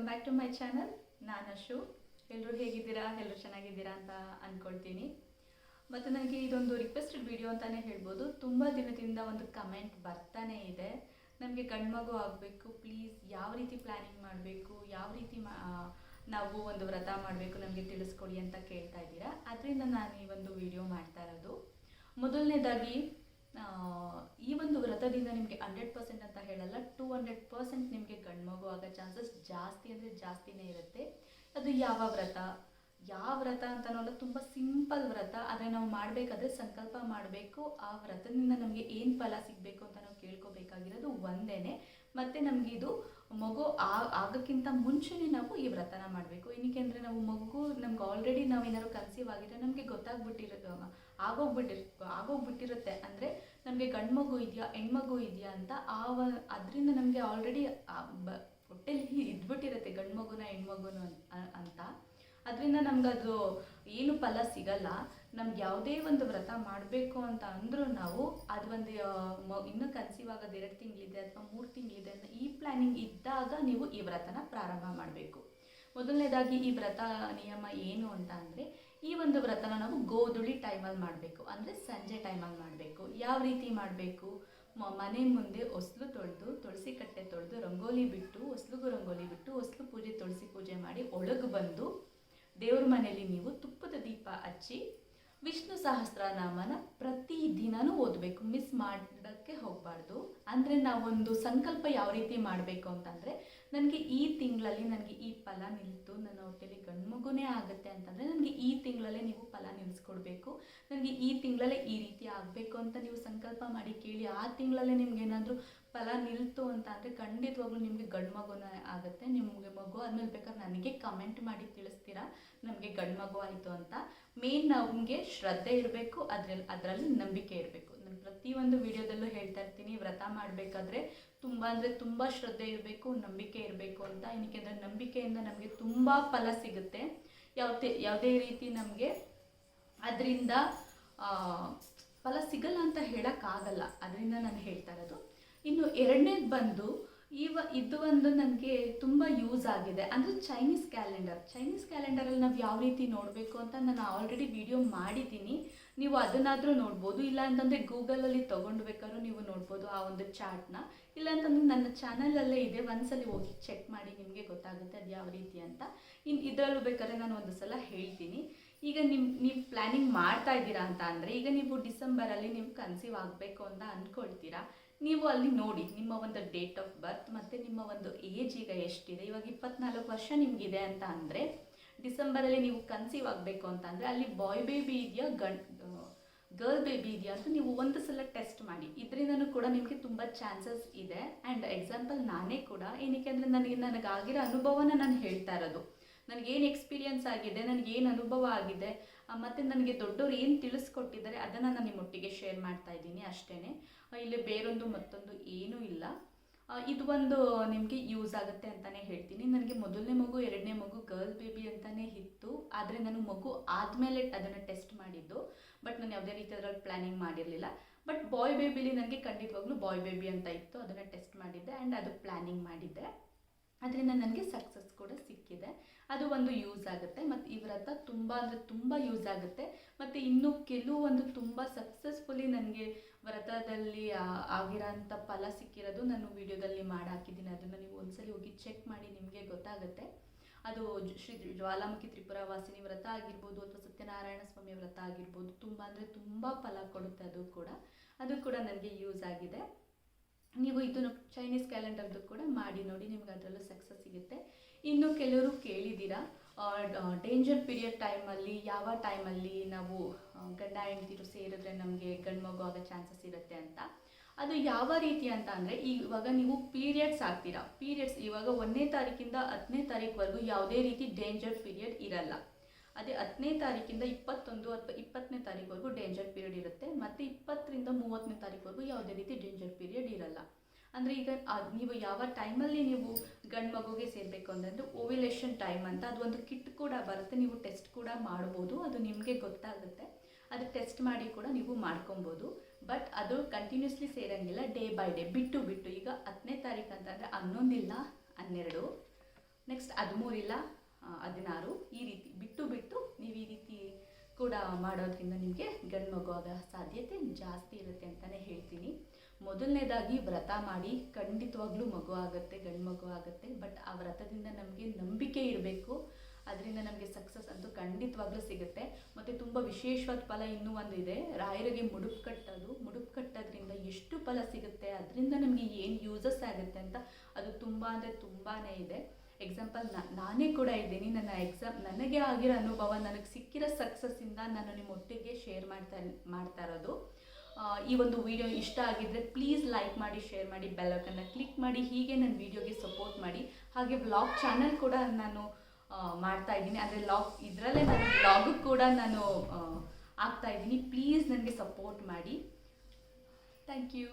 Welcome back to my channel ನಾನು ಅಶು. ಎಲ್ಲರೂ ಹೇಗಿದ್ದೀರಾ? ಎಲ್ಲರೂ ಚೆನ್ನಾಗಿದ್ದೀರಾ ಅಂತ ಅಂದ್ಕೊಳ್ತೀನಿ ಮತ್ತು ನನಗೆ ಇದೊಂದು ರಿಕ್ವೆಸ್ಟೆಡ್ ವಿಡಿಯೋ ಅಂತಲೇ ಹೇಳ್ಬೋದು. ತುಂಬ ದಿನದಿಂದ ಒಂದು ಕಮೆಂಟ್ ಬರ್ತಾನೆ ಇದೆ. ನಮಗೆ ಗಂಡ್ಮಗು ಆಗಬೇಕು. ಪ್ಲೀಸ್ ಯಾವ ರೀತಿ ಪ್ಲ್ಯಾನಿಂಗ್ ಮಾಡಬೇಕು? ಯಾವ ರೀತಿ ನಾವು ಒಂದು ವ್ರತ ಮಾಡಬೇಕು ನಮಗೆ ತಿಳಿಸ್ಕೊಡಿ ಅಂತ ಕೇಳ್ತಾ ಇದ್ದೀರಾ. ಅದರಿಂದ ನಾನು ಈ ಒಂದು ವಿಡಿಯೋ ಮಾಡ್ತಾ ಇರೋದು. ಮೊದಲನೇದಾಗಿ ಈ ಒಂದು ವ್ರತದಿಂದ ನಿಮಗೆ ಹಂಡ್ರೆಡ್ ಪರ್ಸೆಂಟ್ ಅಂತ ಹೇಳಲ್ಲ, ಟೂ ಹಂಡ್ರೆಡ್ ಪರ್ಸೆಂಟ್ ನಿಮಗೆ ಗಂಡ್ಮಗು ಆಗೋ ಚಾನ್ಸಸ್ ಜಾಸ್ತಿ ಅಂದರೆ ಜಾಸ್ತಿನೇ ಇರುತ್ತೆ. ಅದು ಯಾವ ವ್ರತ? ಯಾವ ವ್ರತ ಅಂತ ಅನ್ನೋಲ್ಲ ತುಂಬ ಸಿಂಪಲ್ ವ್ರತ. ಆದರೆ ನಾವು ಮಾಡಬೇಕಾದ್ರೆ ಸಂಕಲ್ಪ ಮಾಡಬೇಕು. ಆ ವ್ರತದಿಂದ ನಮಗೆ ಏನು ಫಲ ಸಿಗಬೇಕು ಅಂತ ನಾವು ಕೇಳ್ಕೊಬೇಕಾಗಿರೋದು ಒಂದೇನೆ. ಮತ್ತು ನಮಗಿದು ಮಗು ಆಗೋಕ್ಕಿಂತ ಮುಂಚೆನೇ ನಾವು ಈ ವ್ರತನ ಮಾಡಬೇಕು. ಏನಕ್ಕೆ ಅಂದರೆ ನಾವು ಮಗು ನಮ್ಗೆ ಆಲ್ರೆಡಿ ನಾವು ಏನಾದ್ರು ಕನ್ಸೀವ್ ಆಗಿದ್ರೆ ನಮಗೆ ಗೊತ್ತಾಗ್ಬಿಟ್ಟಿರೋ, ಆಗೋಗ್ಬಿಟ್ಟಿರ್, ಆಗೋಗ್ಬಿಟ್ಟಿರುತ್ತೆ. ಅಂದರೆ ನಮಗೆ ಗಂಡು ಮಗು ಇದೆಯಾ, ಹೆಣ್ಮಗು ಇದೆಯಾ ಅಂತ ಆ ಅದರಿಂದ ನಮಗೆ ಆಲ್ರೆಡಿ ಬ, ಹೊಟ್ಟೆಲಿ ಇದ್ಬಿಟ್ಟಿರುತ್ತೆ ಗಂಡು ಮಗುನ ಹೆಣ್ಮಗುನ ಅಂತ. ಅದರಿಂದ ನಮ್ಗೆ ಅದು ಏನು ಫಲ ಸಿಗಲ್ಲ. ನಮ್ಗೆ ಯಾವುದೇ ಒಂದು ವ್ರತ ಮಾಡಬೇಕು ಅಂತ ಅಂದರೂ ನಾವು ಅದು ಒಂದು ಇನ್ನೂ ಕನ್ಸೀವ್ ಆಗೋದು ಎರಡು ತಿಂಗಳಿದೆ ಅಥವಾ ಮೂರು ತಿಂಗಳಿದೆ ಅಂತ ಈ ಪ್ಲ್ಯಾನಿಂಗ್ ಇದ್ದಾಗ ನೀವು ಈ ವ್ರತನ ಪ್ರಾರಂಭ ಮಾಡಬೇಕು. ಮೊದಲನೇದಾಗಿ ಈ ವ್ರತ ನಿಯಮ ಏನು ಅಂತ ಅಂದರೆ, ಈ ಒಂದು ವ್ರತನ ನಾವು ಗೋಧುಳಿ ಟೈಮಲ್ಲಿ ಮಾಡಬೇಕು. ಅಂದರೆ ಸಂಜೆ ಟೈಮಲ್ಲಿ ಮಾಡಬೇಕು. ಯಾವ ರೀತಿ ಮಾಡಬೇಕು? ಮನೆ ಮುಂದೆ ಹೊಸ್ಲು ತೊಳೆದು, ತುಳಸಿ ಕಟ್ಟೆ ತೊಳೆದು, ರಂಗೋಲಿ ಬಿಟ್ಟು ಹೊಸ್ಲಿಗೂ ರಂಗೋಲಿ ಬಿಟ್ಟು ಹೊಸ್ಲು ಪೂಜೆ, ತುಳಸಿ ಪೂಜೆ ಮಾಡಿ ಒಳಗೆ ಬಂದು ದೇವ್ರ ಮನೆಯಲ್ಲಿ ನೀವು ತುಪ್ಪದ ದೀಪ ಹಚ್ಚಿ ವಿಷ್ಣು ಸಹಸ್ರನಾಮನ ಪ್ರತಿ ದಿನನೂ ಓದಬೇಕು ಮಿಸ್ ಮಾಡೋಕ್ಕೆ ಹೋಗಬಾರ್ದು. ಅಂದರೆ ನಾವೊಂದು ಸಂಕಲ್ಪ ಯಾವ ರೀತಿ ಮಾಡಬೇಕು ಅಂತಂದರೆ ನನಗೆ ಈ ತಿಂಗಳಲ್ಲಿ ನನಗೆ ಈ ಫಲ ನಿಲ್ತು, ನನ್ನ ಹೊಟ್ಟೆಲಿ ಗಂಡು ಮಗುನೇ ಆಗುತ್ತೆ ಅಂತಂದರೆ ನನಗೆ ಈ ತಿಂಗಳಲ್ಲೇ ನೀವು ಫಲ ನಿಲ್ಲಿಸ್ಕೊಡ್ಬೇಕು ನನಗೆ ಈ ತಿಂಗಳಲ್ಲೇ ಈ ರೀತಿ ಆಗಬೇಕು ಅಂತ ನೀವು ಸಂಕಲ್ಪ ಮಾಡಿ ಕೇಳಿ, ಆ ತಿಂಗಳಲ್ಲೇ ನಿಮ್ಗೆ ಏನಾದರೂ ಫಲ ನಿಲ್ತು ಅಂತ ಅಂದರೆ ಖಂಡಿತವಾಗ್ಲೂ ನಿಮಗೆ ಗಂಡು ಮಗುನೇ ಆಗುತ್ತೆ, ನಿಮಗೆ ಮಗು ಆದಮೇಲೆ ಬೇಕಾದ್ರೆ ನನಗೆ ಕಮೆಂಟ್ ಮಾಡಿ ತಿಳಿಸ್ತೀರಾ? ನಮಗೆ ಗಂಡು ಮಗು ಆಯಿತು ಅಂತ. ಮೇನ್ ನಮಗೆ ಶ್ರದ್ಧೆ ಇರಬೇಕು ಅದ್ರಲ್ಲಿ ಅದರಲ್ಲಿ ನಂಬಿಕೆ ಇರಬೇಕು. ಪ್ರತಿಯೊಂದು ವಿಡಿಯೋದಲ್ಲೂ ಹೇಳ್ತಾ ಇರ್ತೀನಿ, ವ್ರತ ಮಾಡಬೇಕಾದ್ರೆ ತುಂಬ ಅಂದರೆ ತುಂಬ ಶ್ರದ್ಧೆ ಇರಬೇಕು, ನಂಬಿಕೆ ಇರಬೇಕು ಅಂತ. ಏನಕ್ಕೆ ಅಂದರೆ ನಂಬಿಕೆಯಿಂದ ನಮಗೆ ತುಂಬ ಫಲ ಸಿಗುತ್ತೆ. ಯಾವುದೇ ಯಾವುದೇ ರೀತಿ ನಮಗೆ ಅದರಿಂದ ಫಲ ಸಿಗಲ್ಲ ಅಂತ ಹೇಳೋಕ್ಕಾಗಲ್ಲ. ಅದರಿಂದ ನಾನು ಹೇಳ್ತಾ ಇರೋದು. ಇನ್ನು ಎರಡನೇದು ಬಂದು ಇವ, ಇದು ಒಂದು ನನಗೆ ತುಂಬ ಯೂಸ್ ಆಗಿದೆ. ಅಂದರೆ ಚೈನೀಸ್ ಕ್ಯಾಲೆಂಡರ್. ಚೈನೀಸ್ ಕ್ಯಾಲೆಂಡರಲ್ಲಿ ನಾವು ಯಾವ ರೀತಿ ನೋಡಬೇಕು ಅಂತ ನಾನು ಆಲ್ರೆಡಿ ವಿಡಿಯೋ ಮಾಡಿದ್ದೀನಿ. ನೀವು ಅದನ್ನಾದರೂ ನೋಡ್ಬೋದು. ಇಲ್ಲ ಅಂತಂದರೆ ಗೂಗಲಲ್ಲಿ ತೊಗೊಂಡು ಬೇಕಾದ್ರೂ ನೀವು ನೋಡ್ಬೋದು ಆ ಒಂದು ಚಾರ್ಟ್ನ ಇಲ್ಲ ಅಂತಂದ್ರೆ ನನ್ನ ಚಾನಲಲ್ಲೇ ಇದೆ. ಒಂದ್ಸಲಿ ಹೋಗಿ ಚೆಕ್ ಮಾಡಿ ನಿಮಗೆ ಗೊತ್ತಾಗುತ್ತೆ ಅದು ಯಾವ ರೀತಿ ಅಂತ. ಇನ್ನು ಇದರಲ್ಲೂ ಬೇಕಾದ್ರೆ ನಾನು ಒಂದು ಸಲ ಹೇಳ್ತೀನಿ. ಈಗ ನಿಮ್ಮ ನೀವು ಪ್ಲ್ಯಾನಿಂಗ್ ಮಾಡ್ತಾ ಇದ್ದೀರಾ ಅಂತ ಅಂದರೆ ಈಗ ನೀವು ಡಿಸೆಂಬರಲ್ಲಿ ನೀವು ಕನ್ಸೀವ್ ಆಗಬೇಕು ಅಂತ ಅಂದ್ಕೊಳ್ತೀರಾ ನೀವು ಅಲ್ಲಿ ನೋಡಿ, ನಿಮ್ಮ ಒಂದು ಡೇಟ್ ಆಫ್ ಬರ್ತ್ ಮತ್ತು ನಿಮ್ಮ ಒಂದು ಏಜ್ ಈಗ ಎಷ್ಟಿದೆ? ಇವಾಗ ಇಪ್ಪತ್ನಾಲ್ಕು ವರ್ಷ ನಿಮಗಿದೆ ಅಂತ ಅಂದರೆ ಡಿಸೆಂಬರಲ್ಲಿ ನೀವು ಕನ್ಸೀವ್ ಆಗಬೇಕು ಅಂತಂದರೆ ಅಲ್ಲಿ ಬಾಯ್ ಬೇಬಿ ಇದೆಯಾ, ಗಂಡ್ ಗರ್ಲ್ ಬೇಬಿ ಇದೆಯಾ ಅಂತ ನೀವು ಒಂದು ಸಲ ಟೆಸ್ಟ್ ಮಾಡಿ. ಇದರಿಂದನೂ ಕೂಡ ನಿಮಗೆ ತುಂಬ ಚಾನ್ಸಸ್ ಇದೆ. ಆ್ಯಂಡ್ ಎಕ್ಸಾಂಪಲ್ ನಾನೇ ಕೂಡ ಏನಕ್ಕೆ ಅಂದರೆ ನನಗೆ ನನಗಾಗಿರೋ ಅನುಭವನ ನಾನು ಹೇಳ್ತಾ ಇರೋದು. ನನಗೇನು ಎಕ್ಸ್ಪೀರಿಯನ್ಸ್ ಆಗಿದೆ ನನಗೇನು ಅನುಭವ ಆಗಿದೆ ಮತ್ತು ನನಗೆ ದೊಡ್ಡವರು ಏನು ತಿಳಿಸ್ಕೊಟ್ಟಿದ್ದಾರೆ ಅದನ್ನು ನಾನು ನಿಮ್ಮೊಟ್ಟಿಗೆ ಶೇರ್ ಮಾಡ್ತಾ ಇದ್ದೀನಿ ಅಷ್ಟೇ ಇಲ್ಲಿ ಬೇರೊಂದು ಮತ್ತೊಂದು ಏನೂ ಇಲ್ಲ. ಇದು ಒಂದು ನಿಮಗೆ ಯೂಸ್ ಆಗುತ್ತೆ ಅಂತಲೇ ಹೇಳ್ತೀನಿ. ನನಗೆ ಮೊದಲನೇ ಮಗು, ಎರಡನೇ ಮಗು ಗರ್ಲ್ ಬೇಬಿ ಅಂತಲೇ ಇತ್ತು ಆದರೆ ನಾನು ಮಗು ಆದಮೇಲೆ ಅದನ್ನು ಟೆಸ್ಟ್ ಮಾಡಿದ್ದು. ಬಟ್ ನಾನು ಯಾವುದೇ ರೀತಿ ಅದರಲ್ಲಿ ಪ್ಲ್ಯಾನಿಂಗ್ ಮಾಡಿರಲಿಲ್ಲ ಬಟ್ ಬಾಯ್ ಬೇಬಿಲಿ ನನಗೆ ಖಂಡಿತವಾಗ್ಲೂ ಬಾಯ್ ಬೇಬಿ ಅಂತ ಇತ್ತು. ಅದನ್ನು ಟೆಸ್ಟ್ ಮಾಡಿದ್ದೆ ಆ್ಯಂಡ್ ಅದು ಪ್ಲ್ಯಾನಿಂಗ್ ಮಾಡಿದ್ದೆ. ಅದರಿಂದ ನನಗೆ ಸಕ್ಸಸ್ ಕೂಡ ಸಿಕ್ಕಿದೆ. ಅದು ಒಂದು ಯೂಸ್ ಆಗುತ್ತೆ. ಮತ್ತು ಇವ್ರ ಹತ್ರ ತುಂಬ ಅಂದರೆ ತುಂಬ ಯೂಸ್ ಆಗುತ್ತೆ. ಮತ್ತು ಇನ್ನೂ ಕೆಲವೊಂದು ತುಂಬ ಸಕ್ಸಸ್ಫುಲಿ ನನಗೆ ವ್ರತದಲ್ಲಿ ಆಗಿರೋ ಆಗಿರೋಂಥ ಫಲ ಸಿಕ್ಕಿರೋದು ನಾನು ವಿಡಿಯೋದಲ್ಲಿ ಮಾಡಾಕಿದ್ದೀನಿ ಅದನ್ನು ನೀವು ಒಂದ್ಸಲಿ ಹೋಗಿ ಚೆಕ್ ಮಾಡಿ ನಿಮಗೆ ಗೊತ್ತಾಗುತ್ತೆ. ಅದು ಶ್ರೀ ಜ್ವಾಲಾಮುಖಿ ತ್ರಿಪುರ ವಾಸಿನಿ ವ್ರತ ಆಗಿರ್ಬೋದು ಅಥವಾ ಸತ್ಯನಾರಾಯಣ ಸ್ವಾಮಿ ವ್ರತ ಆಗಿರ್ಬೋದು, ತುಂಬ ಅಂದರೆ ತುಂಬ ಫಲ ಕೊಡುತ್ತೆ ಅದು ಕೂಡ. ಅದು ಕೂಡ ನನಗೆ ಯೂಸ್ ಆಗಿದೆ. ನೀವು ಇದನ್ನು ಚೈನೀಸ್ ಕ್ಯಾಲೆಂಡರ್ದು ಕೂಡ ಮಾಡಿ ನೋಡಿ, ನಿಮ್ಗೆ ಅದರಲ್ಲೂ ಸಕ್ಸಸ್ ಸಿಗುತ್ತೆ. ಇನ್ನು ಕೆಲವರು ಕೇಳಿದ್ದೀರಾ ಡೇಂಜರ್ ಪೀರಿಯಡ್ ಟೈಮಲ್ಲಿ ಯಾವ ಟೈಮಲ್ಲಿ ನಾವು ಗಂಡ ಹೆಂಡ್ತಿರು ಸೇರಿದ್ರೆ ನಮಗೆ ಗಂಡು ಮಗು ಆಗೋ ಚಾನ್ಸಸ್ ಇರುತ್ತೆ ಅಂತ. ಅದು ಯಾವ ರೀತಿ ಅಂತ ಅಂದರೆ ಇವಾಗ ನೀವು ಪೀರಿಯಡ್ಸ್ ಆಗ್ತೀರಾ. ಪೀರಿಯಡ್ಸ್ ಇವಾಗ ಒಂದನೇ ತಾರೀಕಿಂದ ಹತ್ತನೇ ತಾರೀಕುವರೆಗೂ ಯಾವುದೇ ರೀತಿ ಡೇಂಜರ್ ಪೀರಿಯಡ್ ಇರಲ್ಲ. ಅದೇ ಹತ್ತನೇ ತಾರೀಕಿಂದ ಇಪ್ಪತ್ತೊಂದು ಅಥವಾ ಇಪ್ಪತ್ತನೇ ತಾರೀಕುವರೆಗೂ ಡೇಂಜರ್ ಪೀರಿಯಡ್ ಇರುತ್ತೆ. ಮತ್ತು ಇಪ್ಪತ್ತರಿಂದ ಮೂವತ್ತನೇ ತಾರೀಕುವರೆಗೂ ಯಾವುದೇ ರೀತಿ ಡೇಂಜರ್ ಪೀರಿಯಡ್ ಇರಲ್ಲ. ಅಂದರೆ ಈಗ ನೀವು ಯಾವ ಟೈಮಲ್ಲಿ ನೀವು ಗಂಡು ಮಗುಗೆ ಸೇರಬೇಕು ಅಂತಂದರೆ ಓವಿಲೇಷನ್ ಟೈಮ್ ಅಂತ ಅದು ಒಂದು ಕಿಟ್ ಕೂಡ ಬರುತ್ತೆ. ನೀವು ಟೆಸ್ಟ್ ಕೂಡ ಮಾಡ್ಬೋದು. ಅದು ನಿಮಗೆ ಗೊತ್ತಾಗುತ್ತೆ. ಅದು ಟೆಸ್ಟ್ ಮಾಡಿ ಕೂಡ ನೀವು ಮಾಡ್ಕೊಬೋದು. ಬಟ್ ಅದು ಕಂಟಿನ್ಯೂಸ್ಲಿ ಸೇರಂಗಿಲ್ಲ ಡೇ ಬೈ ಡೇ ಬಿಟ್ಟು ಬಿಟ್ಟು. ಈಗ ಹತ್ತನೇ ತಾರೀಕು ಅಂತಂದರೆ ಹನ್ನೊಂದಿಲ್ಲ, ಹನ್ನೆರಡು. ನೆಕ್ಸ್ಟ್ ಹದಿಮೂರಿಲ್ಲ ಹದಿನಾರು. ಈ ರೀತಿ ಬಿಟ್ಟು ಬಿಟ್ಟು ನೀವು ಈ ರೀತಿ ಕೂಡ ಮಾಡೋದ್ರಿಂದ ನಿಮಗೆ ಗಂಡು ಮಗು ಆಗೋ ಸಾಧ್ಯತೆ ಜಾಸ್ತಿ ಇರುತ್ತೆ ಅಂತಲೇ ಹೇಳ್ತೀನಿ. ಮೊದಲನೇದಾಗಿ ವ್ರತ ಮಾಡಿ, ಖಂಡಿತವಾಗ್ಲೂ ಮಗು ಆಗುತ್ತೆ ಗಂಡು ಮಗು ಆಗುತ್ತೆ ಬಟ್ ಆ ವ್ರತದಿಂದ ನಮಗೆ ನಂಬಿಕೆ ಇರಬೇಕು. ಅದರಿಂದ ನಮಗೆ ಸಕ್ಸಸ್ ಅಂತೂ ಖಂಡಿತವಾಗ್ಲೂ ಸಿಗುತ್ತೆ. ಮತ್ತು ತುಂಬ ವಿಶೇಷವಾದ ಫಲ ಇನ್ನೂ ಒಂದು ಇದೆ. ರಾಯರಿಗೆ ಮುಡುಪು ಕಟ್ಟೋದು. ಮುಡುಪು ಕಟ್ಟೋದ್ರಿಂದ ಎಷ್ಟು ಫಲ ಸಿಗುತ್ತೆ? ಅದರಿಂದ ನಮಗೆ ಏನು ಯೂಸಸ್ ಆಗುತ್ತೆ ಅಂತ ಅದು ತುಂಬ ಅಂದರೆ ತುಂಬಾ ಇದೆ. ಎಕ್ಸಾಂಪಲ್ ನಾನೇ ಕೂಡ ಇದ್ದೀನಿ. ನನ್ನ ಎಕ್ಸಾಮ್ ನನಗೆ ಆಗಿರೋ ಅನುಭವ, ನನಗೆ ಸಿಕ್ಕಿರೋ ಸಕ್ಸಸ್ಸಿಂದ ನಾನು ನಿಮ್ಮ ಒಟ್ಟಿಗೆ ಶೇರ್ ಮಾಡ್ತಾ ಮಾಡ್ತಾ ಇರೋದು. ಈ ಒಂದು ವಿಡಿಯೋ ಇಷ್ಟ ಆಗಿದ್ದರೆ ಪ್ಲೀಸ್ ಲೈಕ್ ಮಾಡಿ ಶೇರ್ ಮಾಡಿ ಬೆಲ್ಲಕನ್ನು ಕ್ಲಿಕ್ ಮಾಡಿ. ಹೀಗೆ ನನ್ನ ವಿಡಿಯೋಗೆ ಸಪೋರ್ಟ್ ಮಾಡಿ. ಹಾಗೆ ವ್ಲಾಗ್ ಚಾನಲ್ ಕೂಡ ನಾನು ಮಾಡ್ತಾ ಇದ್ದೀನಿ. ಅಂದರೆ ಲಾಗ್ ಇದರಲ್ಲೇ ನಾನು ಲಾಗ್ ಕೂಡ ನಾನು ಆಗ್ತಾ ಇದ್ದೀನಿ. ಪ್ಲೀಸ್ ನನಗೆ ಸಪೋರ್ಟ್ ಮಾಡಿ. Thank you